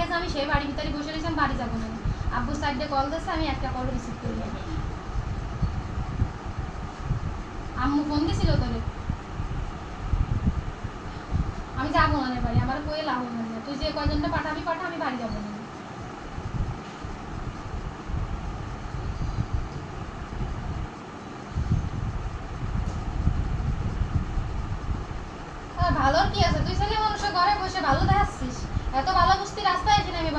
গেছে, আমি সেই বাড়ির ভিতরে বসে রয়েছি, আমি বাড়ি যাব না। আব্বু সাইডে কল দিচ্ছে, আমি একটা কল রিসিভ করি। আম্মু ফোন দিছিল তোরে? আমি যাব না বাড়ি আমার কয়ে লাভ হবে না তুই যে কয়জনটা পাঠাবি, পাঠা, আমি বাড়ি যাব না। ভালোর কি আছে? তুই ছেলে মানুষ ঘরে বসে ভালো দেখাচ্ছিস। এত ভালো বুঝতে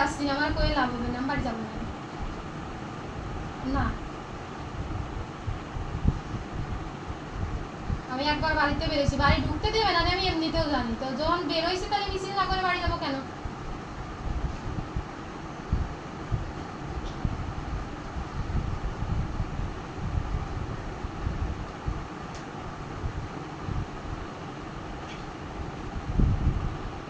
বাড়ি না আমার কই লাভ হবে? না বাড়ি যাব না। না। আমি একবার বাড়িতে বেরোছি বাড়ি ঢুকতে দেবে না আমি এমনিতেও জানি। তো যখন বেরোইছি তাহলে মিছিল না